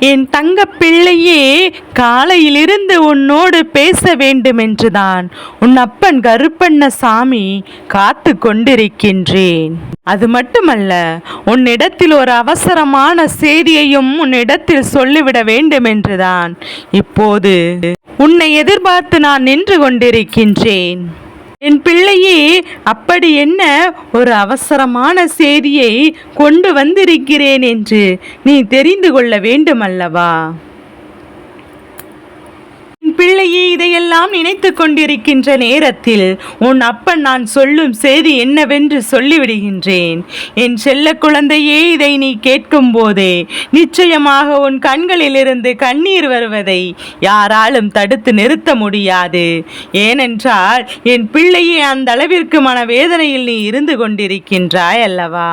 என் தங்க பிள்ளையே காலையிலிருந்து உன்னோடு பேச வேண்டுமென்றுதான். உன் அப்பன் கருப்பண்ணசாமி காத்து கொண்டிருக்கின்றேன் அது மட்டுமல்ல உன்னிடத்தில் ஒரு அவசரமான செய்தியையும் உன்னிடத்தில் சொல்லிவிட வேண்டுமென்றுதான். இப்போது உன்னை எதிர்பார்த்து நான் நின்று கொண்டிருக்கின்றேன். என் பிள்ளையே அப்படி என்ன ஒரு அவசரமான செய்தியை கொண்டு வந்திருக்கிறேன் என்று நீ தெரிந்து கொள்ள வேண்டுமல்லவா? பிள்ளையே இதையெல்லாம் நினைத்து கொண்டிருக்கின்ற நேரத்தில் உன் அப்பன் நான் சொல்லும் செய்தி என்னவென்று சொல்லிவிடுகின்றேன். என் செல்ல குழந்தையே இதை நீ கேட்கும் போதே நிச்சயமாக உன் கண்களிலிருந்து கண்ணீர் வருவதை யாராலும் தடுத்து நிறுத்த முடியாது. ஏனென்றால் என் பிள்ளையே அந்த அளவிற்கு மனவேதனையில் நீ இருந்து கொண்டிருக்கின்றாய் அல்லவா?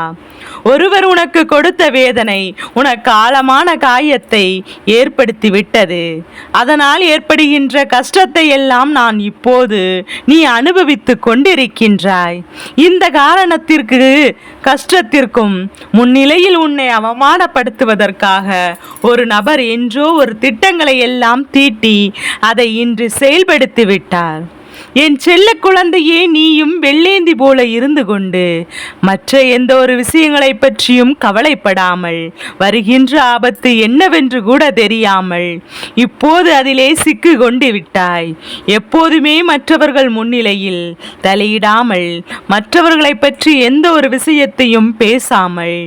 ஒருவர் உனக்கு கொடுத்த வேதனை உனக்கு ஆழமான காயத்தை ஏற்படுத்தி விட்டது அதனால் ஏற்படுகின்ற கஷ்டத்தை எல்லாம் நான் இப்போது நீ அனுபவித்து கொண்டிருக்கின்றாய். இந்த காரணத்திற்கு கஷ்டத்திற்கும் முன்னிலையில் உன்னை அவமானப்படுத்துவதற்காக ஒரு நபர் என்றோ ஒரு திட்டங்களை எல்லாம் தீட்டி அதை இன்று செயல்படுத்தி விட்டார் என் செல்ல குழந்தையே நீயும் வெள்ளேந்தி போல இருந்து கொண்டு மற்ற எந்த ஒரு விஷயங்களை பற்றியும் கவலைப்படாமல் வருகின்ற ஆபத்து என்னவென்று கூட தெரியாமல் இப்போது அதிலே சிக்கு கொண்டு விட்டாய். எப்போதுமே மற்றவர்கள் முன்னிலையில் தலையிடாமல் மற்றவர்களை பற்றி எந்த ஒரு விஷயத்தையும் பேசாமல்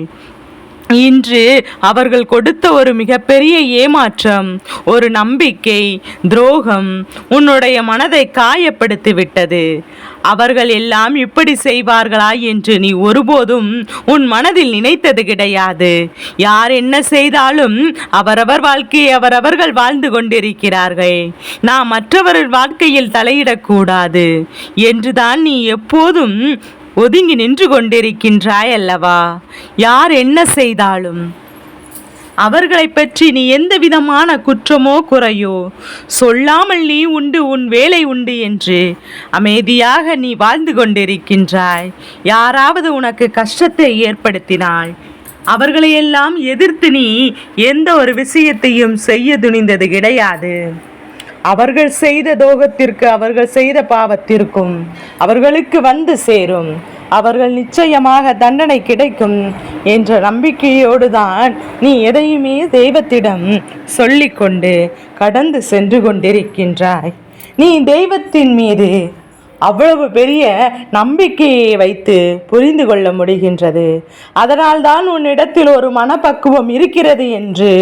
இன்று அவர்கள் கொடுத்த ஒரு மிகப்பெரிய ஏமாற்றம் ஒரு நம்பிக்கை துரோகம் உன்னுடைய மனதை காயப்படுத்தி விட்டது அவர்கள் எல்லாம் இப்படி செய்வார்களா என்று நீ ஒருபோதும் உன் மனதில் நினைத்தது கிடையாது. யார் என்ன செய்தாலும் அவரவர் வாழ்க்கையை அவரவர்கள் வாழ்ந்து கொண்டிருக்கிறார்கள். நான் மற்றவர்கள் வாழ்க்கையில் தலையிடக்கூடாது. என்றுதான் நீ எப்போதும் ஒதுங்கி நின்று கொண்டிருக்கின்றாய் அல்லவா யார் என்ன செய்தாலும்? அவர்களை பற்றி நீ எந்த விதமான குற்றமோ குறையோ சொல்லாமல் நீ உண்டு உன் வேலை உண்டு என்று அமைதியாக நீ வாழ்ந்து கொண்டிருக்கின்றாய். யாராவது உனக்கு கஷ்டத்தை ஏற்படுத்தினாள் அவர்களையெல்லாம் எதிர்த்து நீ எந்த ஒரு விஷயத்தையும் செய்ய துணிந்தது கிடையாது. அவர்கள் செய்த தோகத்திற்கு அவர்கள் செய்த பாவத்திற்கும் அவர்களுக்கு வந்து சேரும். அவர்கள் நிச்சயமாக தண்டனை கிடைக்கும் என்ற நம்பிக்கையோடு தான் நீ எதையுமே தெய்வத்திடம் சொல்லிக்கொண்டு கடந்து சென்று கொண்டிருக்கின்றாய். நீ தெய்வத்தின் மீது அவ்வளவு பெரிய நம்பிக்கையை வைத்து புரிந்து கொள்ள முடிகின்றது. அதனால்தான் உன்னிடத்தில் ஒரு மனப்பக்குவம் இருக்கிறது என்று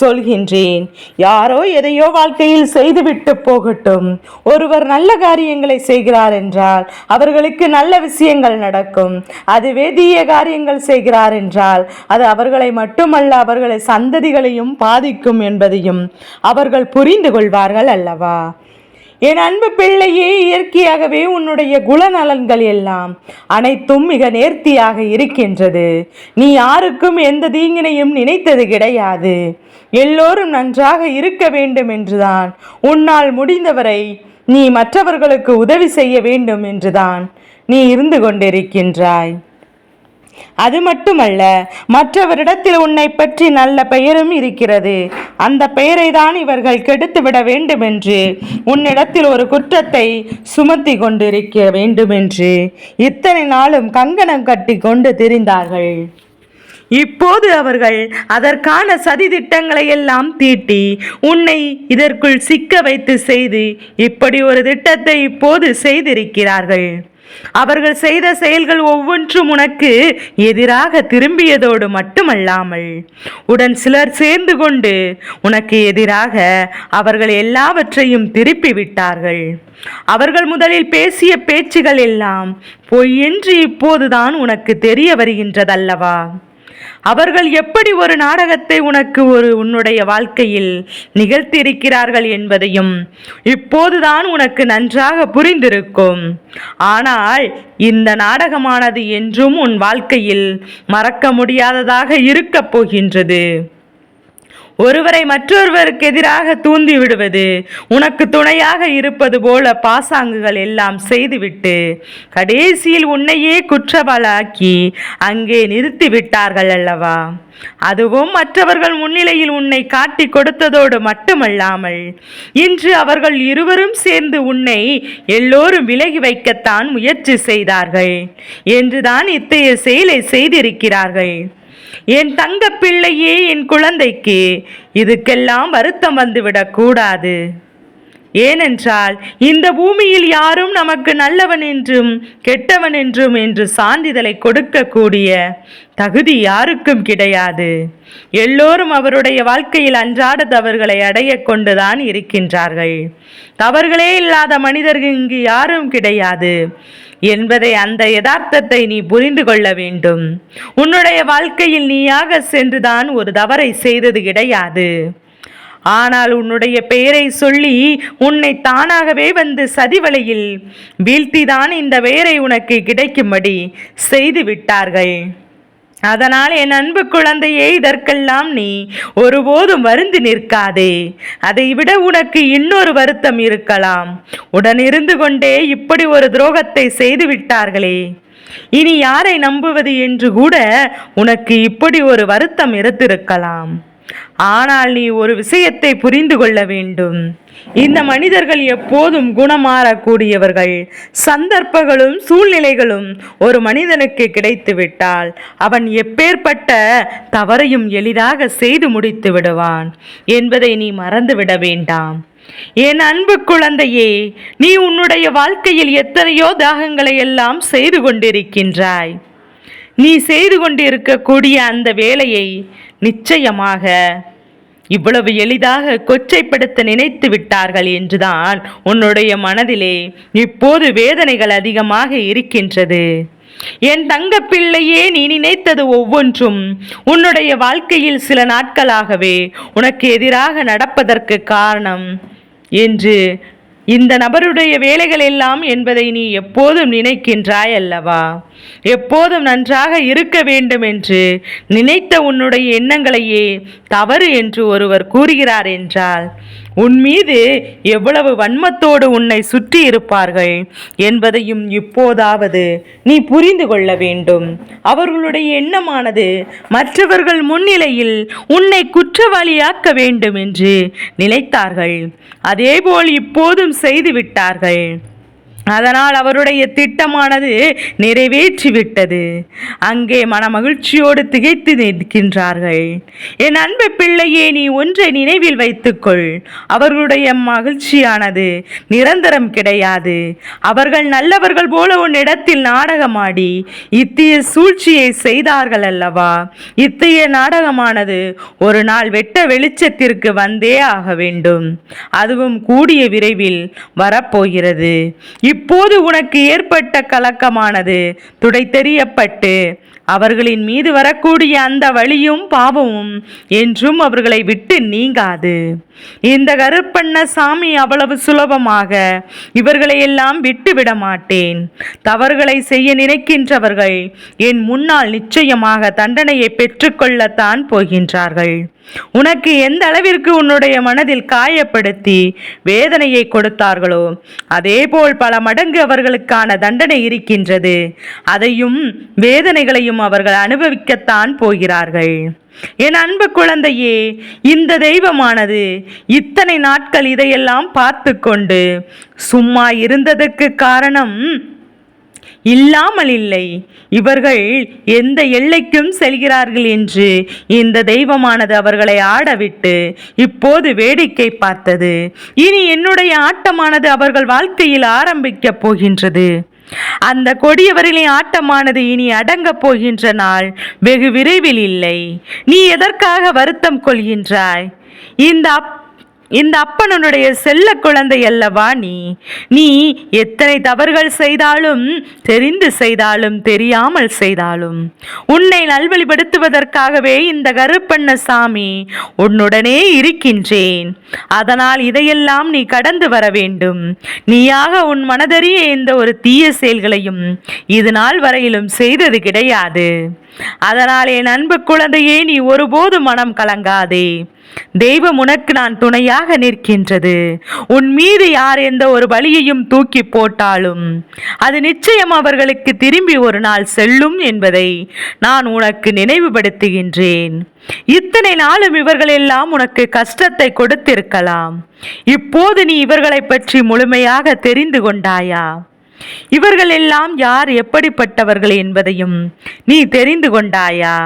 சொல்கின்றேன். யாரோ எதையோ வாழ்க்கையில் செய்துவிட்டு போகட்டும். ஒருவர் நல்ல காரியங்களை செய்கிறார் என்றால் அவர்களுக்கு நல்ல விஷயங்கள் நடக்கும். அதுவே தீய காரியங்கள் செய்கிறார் என்றால் அது அவர்களை மட்டுமல்ல அவர்களை சந்ததிகளையும் பாதிக்கும் என்பதையும் அவர்கள் புரிந்து கொள்வார்கள் அல்லவா? என் அன்பு பிள்ளையே இயற்கையாகவே உன்னுடைய குணநலன்கள் எல்லாம் அனைத்தும் மிக நேர்த்தியாக இருக்கின்றது. நீ யாருக்கும் எந்த தீங்கினையும் நினைத்தது கிடையாது. எல்லோரும் நன்றாக இருக்க வேண்டும் என்றுதான். உன்னால் முடிந்தவரை நீ மற்றவர்களுக்கு உதவி செய்ய வேண்டும் என்றுதான் நீ இருந்து கொண்டிருக்கின்றாய். அது மட்டுமல்ல மற்றவரிடத்தில் உன்னை பற்றி நல்ல பெயரும் இருக்கிறது. அந்த பெயரை தான் இவர்கள் கெடுத்துவிட வேண்டும் என்று உன்னிடத்தில் ஒரு குற்றத்தை சுமத்தி கொண்டிருக்க வேண்டுமென்று இத்தனை நாளும் கங்கணம் கட்டி கொண்டு திரிந்தார்கள். இப்போது அவர்கள் அதற்கான சதி திட்டங்களை எல்லாம் தீட்டி உன்னை இதற்குள் சிக்க வைத்து செய்து இப்படி ஒரு திட்டத்தை இப்போது செய்திருக்கிறார்கள். அவர்கள் செய்த செயல்கள் ஒவ்வொன்றும் உனக்கு எதிராக திரும்பியதோடு மட்டுமல்லாமல் உடன் சிலர் சேர்ந்து கொண்டு உனக்கு எதிராக அவர்கள் எல்லாவற்றையும் திருப்பி விட்டார்கள் அவர்கள் முதலில் பேசிய பேச்சுகள் எல்லாம் பொய் என்று இப்போதுதான் உனக்கு தெரிய வருகின்றதல்லவா? அவர்கள் எப்படி ஒரு நாடகத்தை உனக்கு ஒரு உன்னுடைய வாழ்க்கையில் நிகழ்த்தியிருக்கிறார்கள் என்பதையும் இப்போதுதான் உனக்கு நன்றாக புரிந்திருக்கும். ஆனால் இந்த நாடகமானது என்றும் உன் வாழ்க்கையில் மறக்க முடியாததாக இருக்கப் போகின்றது. ஒருவரை மற்றொருவருக்கு எதிராக தூண்டி விடுவது உனக்கு துணையாக இருப்பது போல பாசாங்குகள் எல்லாம் செய்துவிட்டு கடைசியில் உன்னையே குற்றவாளாக்கி அங்கே நிறுத்தி விட்டார்கள் அல்லவா? அதுவும் மற்றவர்கள் முன்னிலையில் உன்னை காட்டி கொடுத்ததோடு மட்டுமல்லாமல் இன்று அவர்கள் இருவரும் சேர்ந்து உன்னை எல்லோரும் விலகி வைக்கத்தான் முயற்சி செய்தார்கள் என்றுதான் இத்தகைய செயலை செய்திருக்கிறார்கள். என் தங்க பிள்ளையே என் குழந்தைக்கு இதுக்கெல்லாம் வருத்தம் வந்துவிடக்கூடாது ஏனென்றால் இந்த பூமியில் யாரும் நமக்கு நல்லவன் என்றும் கெட்டவன் என்றும் என்று சான்றிதழை கொடுக்கக்கூடிய தகுதி யாருக்கும் கிடையாது. எல்லோரும் அவருடைய வாழ்க்கையில் அன்றாட தவறுகளை அடைய கொண்டுதான் இருக்கின்றார்கள். தவறுகளே இல்லாத மனிதர்கள் இங்கு யாரும் கிடையாது. என்பதை அந்த யதார்த்தத்தை நீ புரிந்து கொள்ள வேண்டும். உன்னுடைய வாழ்க்கையில் நீயாக சென்றுதான் ஒரு தவறை செய்தது கிடையாது. ஆனால் உன்னுடைய பெயரை சொல்லி உன்னை தானாகவே வந்து சதிவலையில் வீழ்த்திதான் இந்த பெயரை உனக்கு கிடைக்கும்படி செய்து விட்டார்கள். அதனால் என் அன்பு குழந்தையே இதற்கெல்லாம் நீ ஒருபோதும் வருந்து நிற்காதே. அதை விட உனக்கு இன்னொரு வருத்தம் இருக்கலாம். உடனிருந்து கொண்டே இப்படி ஒரு துரோகத்தை செய்து விட்டார்களே. இனி யாரை நம்புவது என்று கூட உனக்கு இப்படி ஒரு வருத்தம் இருந்திருக்கலாம். ஆனால் நீ ஒரு விஷயத்தை புரிந்து கொள்ள வேண்டும். இந்த மனிதர்கள் எப்போதும் குணமாறக்கூடியவர்கள். சந்தர்ப்பங்களும் சூழ்நிலைகளும் ஒரு மனிதனுக்கு கிடைத்துவிட்டால் அவன் எப்பேற்பட்ட தவறையும் எளிதாக செய்து முடித்து விடுவான் என்பதை நீ மறந்துவிட வேண்டாம். என் அன்பு குழந்தையே நீ உன்னுடைய வாழ்க்கையில் எத்தனையோ தாகங்களை எல்லாம் செய்து கொண்டிருக்கின்றாய். நீ செய்து கொண்டிருக்கக்கூடிய அந்த வேலையை நிச்சயமாக இவ்வளவு எளிதாக கொச்சைப்படுத்த நினைத்து விட்டார்கள் என்றுதான் உன்னுடைய மனதிலே இப்போது வேதனைகள் அதிகமாக இருக்கின்றது. என் தங்க பிள்ளையே நீ நினைத்தது ஒவ்வொன்றும் உன்னுடைய வாழ்க்கையில் சில நாட்களாகவே உனக்கு எதிராக நடப்பதற்கு காரணம் என்று இந்த நபருடைய வேலைகள் எல்லாம் என்பதை நீ எப்போதும் நினைக்கின்றாய் அல்லவா? எப்போதும் நன்றாக இருக்க வேண்டும் என்று நினைத்த உன்னுடைய எண்ணங்களையே தவறு என்று ஒருவர் கூறுகிறார் என்றால் உன் மீது எவ்வளவு வன்மத்தோடு உன்னை சுற்றி இருப்பார்கள் என்பதையும் இப்போதாவது நீ புரிந்து கொள்ள வேண்டும். அவர்களுடைய எண்ணமானது மற்றவர்கள் முன்னிலையில் உன்னை குற்றவாளியாக்க வேண்டும் என்று நினைத்தார்கள். அதேபோல் இப்போதும் செய்து விட்டார்கள் அதனால் அவருடைய திட்டமானது நிறைவேற்றிவிட்டது. அங்கே மனமகிழ்ச்சியோடு திகைத்து நிற்கின்றார்கள். என் அன்பு பிள்ளையே நீ ஒன்றை நினைவில் வைத்துக்கொள். அவர்களுடைய மகிழ்ச்சியானது நிரந்தரம் கிடையாது. அவர்கள் நல்லவர்கள் போல உன்னிடத்தில் நாடகமாடி இத்திய சூழ்ச்சியை செய்தார்கள் அல்லவா? இத்தகைய நாடகமானது ஒரு நாள் வெட்ட வெளிச்சத்திற்கு வந்தே ஆக வேண்டும். அதுவும் கூடிய விரைவில் வரப்போகிறது. இப்போது உனக்கு ஏற்பட்ட கலக்கமானது துடை தெரியப்பட்டு அவர்களின் மீது வரக்கூடிய அந்த வழியும் பாவமும் என்றும் அவர்களை விட்டு நீங்காது. இந்த கருப்பண்ண சாமி அவ்வளவு சுலபமாக இவர்களை எல்லாம் விட்டு விட மாட்டேன் தவறுகளை செய்ய நினைக்கின்றவர்கள் என் முன்னால் நிச்சயமாக தண்டனையை பெற்றுக்கொள்ளத்தான் போகின்றார்கள். உனக்கு எந்த அளவிற்கு உன்னுடைய மனதில் காயப்படுத்தி வேதனையை கொடுத்தார்களோ அதேபோல் பல மடங்கு அவர்களுக்கான தண்டனை இருக்கின்றது. அதையும் வேதனைகளையும் அவர்கள் அனுபவிக்கத்தான் போகிறார்கள். என் அன்பு குழந்தையே இந்த தெய்வமானது இத்தனை நாட்கள் இதையெல்லாம் பார்த்து கொண்டு சும்மா இருந்ததற்கு காரணம் இல்லாமல் இல்லை இவர்கள் எந்த எல்லைக்கும் செல்கிறார்கள் என்று இந்த தெய்வமானது அவர்களை ஆடவிட்டு இப்போது வேடிக்கை பார்த்தது. இனி என்னுடைய ஆட்டமானது அவர்கள் வாழ்க்கையில் ஆரம்பிக்கப் போகின்றது. அந்த கொடியவர்களின் ஆட்டமானது இனி அடங்கப் போகின்ற நாள் வெகு விரைவில் இல்லை. நீ எதற்காக வருத்தம் கொள்கின்றாய்? இந்த அப் இந்த அப்பனுடைய செல்ல குழந்தை அல்லவா நீ? நீ எத்தனை தவறுகள் செய்தாலும் தெரிந்து செய்தாலும் தெரியாமல் செய்தாலும். உன்னை நல்வழிப்படுத்துவதற்காகவே இந்த கருப்பண்ண சாமி உன்னுடனே இருக்கின்றேன். அதனால் இதையெல்லாம் நீ கடந்து வர வேண்டும். நீயாக உன் மனதறிய எந்த ஒரு தீய செயல்களையும் இது நாள் வரையிலும் செய்தது கிடையாது. அதனால் என் அன்பு குழந்தையே நீ ஒருபோது மனம் கலங்காதே. தெய்வம் உனக்கு நான் துணையாக நிற்கின்றது. உன் மீது யார் எந்த ஒரு வழியையும் தூக்கி போட்டாலும் அது நிச்சயம் அவர்களுக்கு திரும்பி ஒரு நாள் செல்லும் என்பதை நான் உனக்கு நினைவுபடுத்துகின்றேன். இத்தனை நாளும் இவர்கள் எல்லாம் உனக்கு கஷ்டத்தை கொடுத்திருக்கலாம். இப்போது நீ இவர்களை பற்றி முழுமையாக தெரிந்து கொண்டாயா? இவர்கள் எல்லாம் யார் எப்படிப்பட்டவர்கள் என்பதையும் நீ தெரிந்து கொண்டாயா?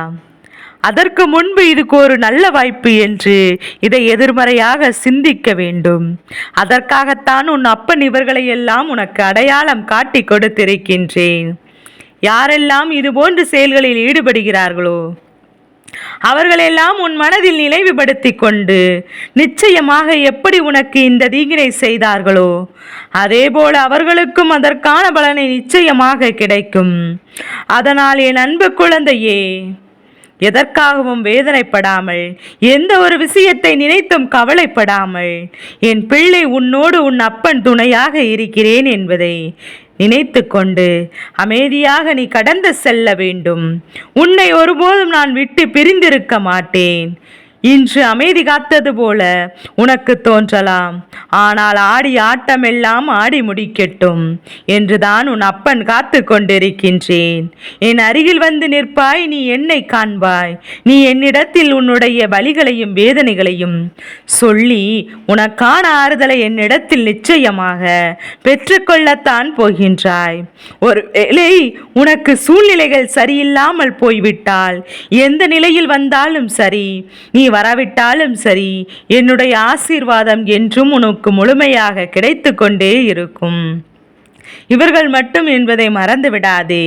அதற்கு முன்பு இதுக்கு ஒரு நல்ல வாய்ப்பு என்று இதை எதிர்மறையாக சிந்திக்க வேண்டும். அதற்காகத்தான் உன் அப்பன் இவர்களை எல்லாம் உனக்கு அடையாளம் காட்டி கொடுத்திருக்கின்றேன். யாரெல்லாம் இதுபோன்ற செயல்களில் ஈடுபடுகிறார்களோ அவர்களெல்லாம் உன் மனதில் நினைவுபடுத்தி கொண்டு நிச்சயமாக எப்படி உனக்கு இந்த தீங்கினை செய்தார்களோ அதேபோல் அவர்களுக்கும் அதற்கான பலனை நிச்சயமாக கிடைக்கும். அதனால் என் அன்பு குழந்தையே எதற்காகவும் வேதனைப்படாமல் எந்த ஒரு விஷயத்தை நினைத்தும் கவலைப்படாமல் என் பிள்ளை உன்னோடு உன் அப்பன் துணையாக இருக்கிறேன் என்பதை நினைத்து கொண்டு அமைதியாக நீ கடந்து செல்ல வேண்டும். உன்னை ஒருபோதும் நான் விட்டு பிரிந்திருக்க மாட்டேன். இன்று அமைதி காத்தது போல உனக்கு தோன்றலாம். ஆனால் ஆடி ஆட்டமெல்லாம் ஆடி முடிக்கட்டும் என்றுதான் உன் அப்பன் காத்து கொண்டிருக்கின்றேன். என் அருகில் வந்து நிற்பாய் நீ என்னை காண்பாய். நீ என்னிடத்தில் உன்னுடைய வலிகளையும் வேதனைகளையும் சொல்லி உனக்கான ஆறுதலை என்னிடத்தில் நிச்சயமாக பெற்றுக்கொள்ளத்தான் போகின்றாய். ஒரு வேளை உனக்கு சூழ்நிலைகள் சரியில்லாமல் போய்விட்டால் எந்த நிலையில் வந்தாலும் சரி நீ வரவிட்டாலும் சரி என்னுடைய ஆசீர்வாதம் என்றும் உனக்கு முழுமையாக கிடைத்து கொண்டே இருக்கும். இவர்கள் மட்டும் என்பதை மறந்து விடாதே.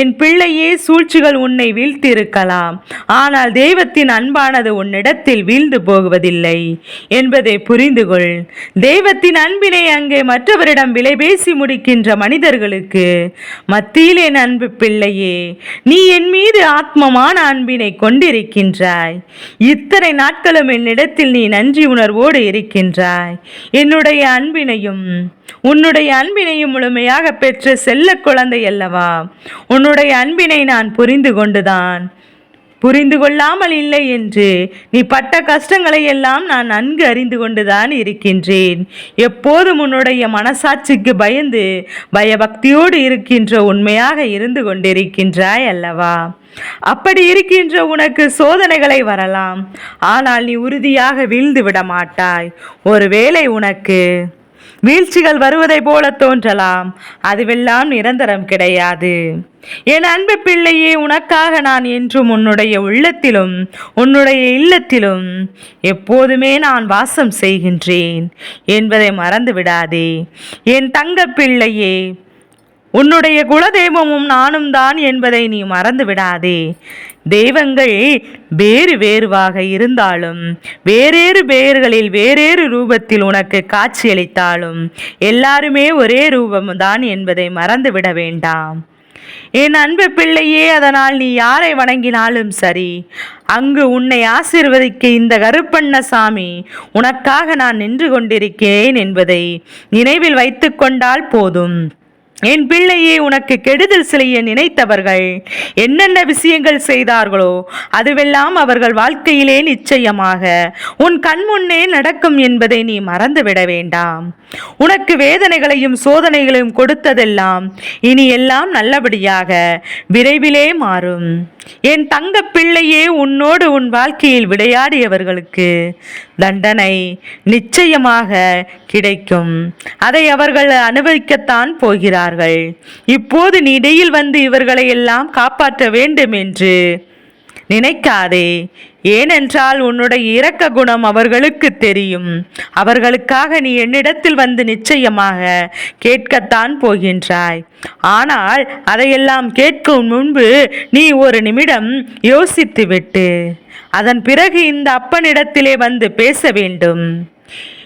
என் பிள்ளையே சூழ்ச்சிகள் உன்னை வீழ்த்தியிருக்கலாம். ஆனால் தெய்வத்தின் அன்பானது உன்னிடத்தில் வீழ்ந்து போகுவதில்லை என்பதை புரிந்து கொள் தெய்வத்தின் அன்பினை அங்கே மற்றவரிடம் விலை பேசி முடிக்கின்ற மனிதர்களுக்கு மத்தியிலே அன்பு பிள்ளையே நீ என் மீது ஆத்மமான அன்பினை கொண்டிருக்கின்றாய். இத்தனை நாட்களும் என்னிடத்தில் நீ நன்றி உணர்வோடு இருக்கின்றாய். என்னுடைய அன்பினையும் உன்னுடைய அன்பினையும் முழுமையாக பெற்ற செல்ல குழந்தை அல்லவா? உன்னுடைய அன்பினை நான் புரிந்து கொண்டுதான். புரிந்து கொள்ளாமல் இல்லை என்று நீ பட்ட கஷ்டங்களை எல்லாம் நான் நன்கு அறிந்து கொண்டுதான் இருக்கின்றேன். எப்போதும் உன்னுடைய மனசாட்சிக்கு பயந்து பயபக்தியோடு இருக்கின்ற உண்மையாக இருந்து கொண்டிருக்கின்றாய் அல்லவா? அப்படி இருக்கின்ற உனக்கு சோதனைகளை வரலாம். ஆனால் நீ உறுதியாக வீழ்ந்து விட மாட்டாய் ஒருவேளை உனக்கு வீழ்ச்சிகள் வருவதை போல தோன்றலாம். அதுவெல்லாம் நிரந்தரம் கிடையாது. என் அன்பு பிள்ளையே உனக்காக நான் என்றும் உன்னுடைய உள்ளத்திலும் உன்னுடைய இல்லத்திலும் எப்போதுமே நான் வாசம் செய்கின்றேன் என்பதை மறந்து விடாதே என் தங்க பிள்ளையே உன்னுடைய குலதெய்வமும் நானும் தான் என்பதை நீ மறந்து விடாதே. தெய்வங்கள் வேறு வேறுவாக இருந்தாலும் வேறேறு பெயர்களில் வேறேறு ரூபத்தில் உனக்கு காட்சியளித்தாலும் எல்லாருமே ஒரே ரூபம்தான் என்பதை மறந்து விட வேண்டாம். என் அன்பு பிள்ளையே அதனால் நீ யாரை வணங்கினாலும் சரி அங்கு உன்னை ஆசிர்வதிக்க இந்த கருப்பண்ண சாமி உனக்காக நான் நின்று கொண்டிருக்கிறேன் என்பதை நினைவில் வைத்து கொண்டால் போதும். என் பிள்ளையே உனக்கு கெடுதல் செய்ய நினைத்தவர்கள் என்னென்ன விஷயங்கள் செய்தார்களோ அதுவெல்லாம் அவர்கள் வாழ்க்கையிலே நிச்சயமாக உன் கண்முன்னே நடக்கும் என்பதை நீ மறந்துவிட வேண்டாம். உனக்கு வேதனைகளையும் சோதனைகளையும் கொடுத்ததெல்லாம் இனி எல்லாம் நல்லபடியாக விரைவிலே மாறும். என் தங்க பிள்ளையே உன்னோடு உன் வாழ்க்கையில் விளையாடியவர்களுக்கு தண்டனை நிச்சயமாக கிடைக்கும். அதை அவர்கள் அனுபவிக்கத்தான் போகிறார்கள். இப்போது நீ இடையில் வந்து இவர்களை எல்லாம் காப்பாற்ற வேண்டும் என்று நினைக்காதே. ஏனென்றால் உன்னுடைய இரக்க குணம் அவர்களுக்கு தெரியும். அவர்களுக்காக நீ என்னிடத்தில் வந்து நிச்சயமாக கேட்கத்தான் போகின்றாய். ஆனால் அதையெல்லாம் கேட்கும் முன்பு நீ ஒரு நிமிடம் யோசித்து விட்டு அதன் பிறகு இந்த அப்பனிடத்திலே வந்து பேச வேண்டும்.